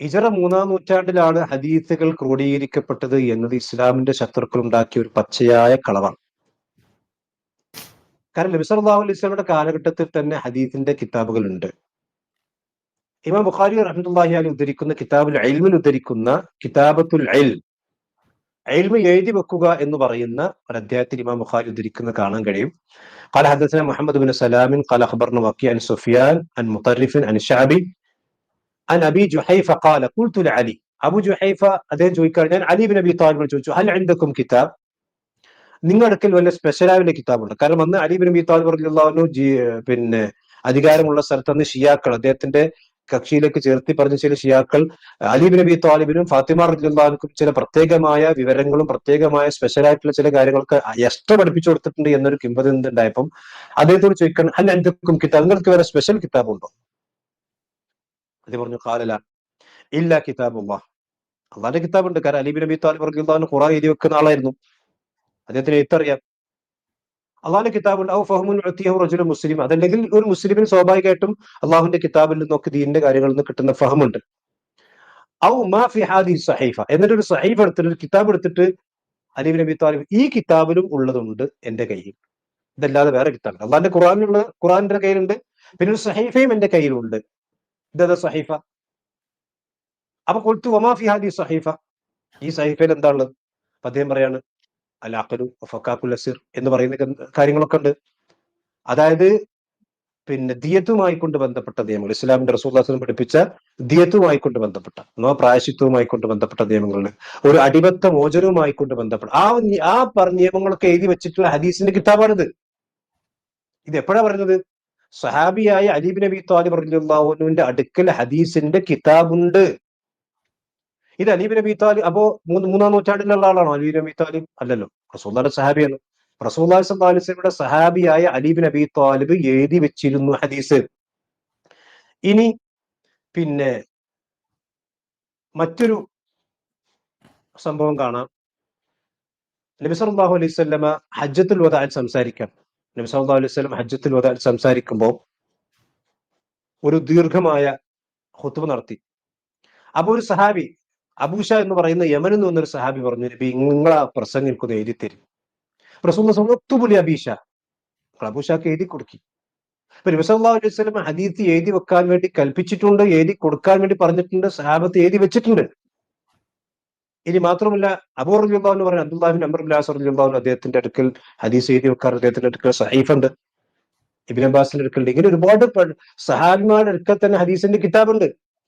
ഇജറ മൂന്നാം നൂറ്റാണ്ടിലാണ് ഹദീസുകൾ ക്രോഡീകരിക്കപ്പെട്ടത് എന്നത് ഇസ്ലാമിന്റെ ശത്രുക്കൾ ഉണ്ടാക്കിയ ഒരു പച്ചയായ കളവാണ് കാരണം നബി സല്ലല്ലാഹു അലൈഹി വസല്ലമയുടെ കാലഘട്ടത്തിൽ തന്നെ ഹദീസിന്റെ കിതാബുകൾ ഉണ്ട് ഇമാം ബുഖാരി റഹ്മത്തുള്ളാഹി അലൈഹി ഉദ്ധരിക്കുന്ന കിതാബുൽ ഇൽമിൽ ഉദ്ധരിക്കുന്ന കിതാബത്തുൽ ഇൽ ഇൽമ് എഴുതി വെക്കുക എന്ന് പറയുന്ന ഒരു അധ്യായത്തിൽ ഇമാം ബുഖാരി ഉദ്ധരിക്കുന്ന കാണാൻ കഴിയും قال حدثنا محمد بن سلام قال اخبرنا وكيع عن سفيان عن مطرف عن الشعبي അന അബി ജുഹൈഫ കാല കുൽത്തുൽ അലി അബു ജുഹൈഫ അദ്ദേഹം ചോദിക്കാണ് ഞാൻ അലി ബിൻ അബി താലിബിനോട് ചോദിച്ചു ഹൽ عندكم കിതാബ് നിങ്ങൾക്ക് അടുക്കൽ വല്ല സ്പെഷ്യലായ വല്ല കിതാബുണ്ട്? കാരണം അന്ന് അലി ബിൻ അബി താലിബ് പറഞ്ഞില്ലാവുന്നു പിന്നെ അധികാരമുള്ള സ്ഥലത്ത് അന്ന് ഷിയാക്കൾ അദ്ദേഹത്തിന്റെ കക്ഷിയിലേക്ക് ചേർത്തി പറഞ്ഞ ചില ഷിയാക്കൾ അലി ബിൻ നബി താലിബിനും ഫാത്തിമ റബ്ദുല്ലാനും ചില പ്രത്യേകമായ വിവരങ്ങളും പ്രത്യേകമായ സ്പെഷ്യലായിട്ടുള്ള ചില കാര്യങ്ങൾക്ക് എക്സ്ട്രാ പഠിപ്പിച്ചു കൊടുത്തിട്ടുണ്ട് എന്നൊരു കിംബദന്തി ഉണ്ടായപ്പം അദ്ദേഹത്തോട് ചോദിക്കണം അല്ല എന്തൊക്കെ കിതാബ് നിങ്ങൾക്ക് വേറെ സ്പെഷ്യൽ കിതാബുണ്ടോ? അദ്ദേഹം പറഞ്ഞു കാലല ഇല്ല കിതാബുള്ള അള്ളാന്റെ കിതാബുണ്ട്. കാരണം അലി നബി താലിബ് റളിയല്ലാഹു ഖുറാൻ എഴുതി വെക്കുന്ന ആളായിരുന്നു. അദ്ദേഹത്തിന് എഴുത്തറിയാം. അള്ളാഹിന്റെ കിതാബുണ്ട് ഔ ഫഹമുൻ റജുലു മുസ്ലിം. അതല്ലെങ്കിൽ ഒരു മുസ്ലിമിന് സ്വാഭാവികമായിട്ടും അള്ളാഹുവിന്റെ കിതാബിൽ നിന്നൊക്കെ ദീനിന്റെ കാര്യങ്ങളിൽ നിന്ന് കിട്ടുന്ന ഫഹമുണ്ട്. ഔ മാ ഫി ഹാദി സഹീഫ. എന്നിട്ട് ഒരു സഹൈഫ് എടുത്തിട്ട് ഒരു കിതാബ് എടുത്തിട്ട് അലീബ് നബി താലിബ് ഈ കിതാബിലും ഉള്ളതുണ്ട് എന്റെ കയ്യിൽ. ഇതല്ലാതെ വേറെ കിതാബ്. അള്ളാഹിന്റെ ഖുറാനുള്ള ഖുറാന്റെ കയ്യിലുണ്ട്. പിന്നെ ഒരു സഹൈഫയും എന്റെ കയ്യിലുണ്ട്. ഇതേതാ സഹീഫ അപ്പൊ കൊൽത്തു ഒമാ ഫി ഹാദി സഹീഫ ഈ സഹീഫയിൽ എന്താണുള്ളത് അപ്പൊ അദ്ദേഹം പറയാണ് ഫക്കാഖുൽ അസിർ എന്ന് പറയുന്ന കാര്യങ്ങളൊക്കെ ഉണ്ട്. അതായത് പിന്നെ ദിയത്തുമായി കൊണ്ട് ബന്ധപ്പെട്ട നിയമങ്ങൾ. ഇസ്ലാമിന്റെ റസൂല്ലാസ്ലം പഠിപ്പിച്ച ദിയത്തുമായി കൊണ്ട് ബന്ധപ്പെട്ട നോ പ്രായശിത്വവുമായി കൊണ്ട് ബന്ധപ്പെട്ട നിയമങ്ങളുണ്ട്. ഒരു അടിമത്ത മോചനവുമായി കൊണ്ട് ബന്ധപ്പെട്ട ആ ആ പറഞ്ഞ നിയമങ്ങളൊക്കെ എഴുതി വെച്ചിട്ടുള്ള ഹദീസിന്റെ കിതാബാണിത്. ഇത് എപ്പോഴാ പറയുന്നത് സഹാബിയായ അലീബ് നബി താലിബ് റളിയല്ലാഹുവിന്റെ അടുക്കൽ ഹദീസിന്റെ കിതാബുണ്ട്. ഇത് അലീബ് നബി താലിബ് അപ്പോ മൂന്ന് മൂന്നാം നൂറ്റാണ്ടിലുള്ള ആളാണോ? അലീബ് നബി താലിബ് അല്ലല്ലോ. റസൂല്ലാന്റെ സഹാബിയാണ് വസല്ലമയുടെ സഹാബിയായ അലീബ് നബി താലിബ് എഴുതി വെച്ചിരുന്നു ഹദീസ്. ഇനി പിന്നെ മറ്റൊരു സംഭവം കാണാം. നബി സല്ലല്ലാഹു അലൈഹി വസല്ലമ ഹജ്ജത്തുൽ വദാൻ സംസാരിക്കാം. നബി സല്ലല്ലാഹു അലൈഹി വസല്ലം ഹജ്ജത്തുൽ വദാൽ സംസാരിക്കുമ്പോൾ ഒരു ദീർഘമായ ഹുത്തുവ നടത്തി. അപ്പൊ ഒരു സഹാബി അബൂഷ എന്ന് പറയുന്ന യമനിൽ നിന്ന് വന്നൊരു സഹാബി പറഞ്ഞു നബി നിങ്ങൾ ആ പ്രസംഗം എനിക്കൊന്ന് തരും. റസൂൽ ഒത്തുപുലി അബീഷ അബൂഷക്ക് എഴുതി കൊടുക്കി. അപ്പൊ നബി സല്ലല്ലാഹു അലൈഹി വസല്ലം ഹദീത്ത് എഴുതി വെക്കാൻ വേണ്ടി കൽപ്പിച്ചിട്ടുണ്ട് എഴുതി കൊടുക്കാൻ വേണ്ടി പറഞ്ഞിട്ടുണ്ട് സഹാബത്ത് എഴുതി വെച്ചിട്ടുണ്ട്. ഇനി മാത്രമല്ല അബൂ റളിയല്ലാഹു എന്ന് പറയുന്ന അബ്ദുല്ലാഹിബിൻ അമർ ബിലാസ് റളിയല്ലാഹു അൻഹു അദ്ദേഹത്തിന്റെ അടുക്കൽ ഹദീസ് എഴുതി വെക്കാറ് അദ്ദേഹത്തിന്റെ അടുക്കൽ സഹീഫ് ഉണ്ട് ഇബിൻ അബ്ബാസിന്റെ അടുക്കലുണ്ട് ഇങ്ങനെ ഒരുപാട് സഹാബിമാരുടെ അടുക്കൽ തന്നെ ഹദീസിന്റെ കിതാബുണ്ട്.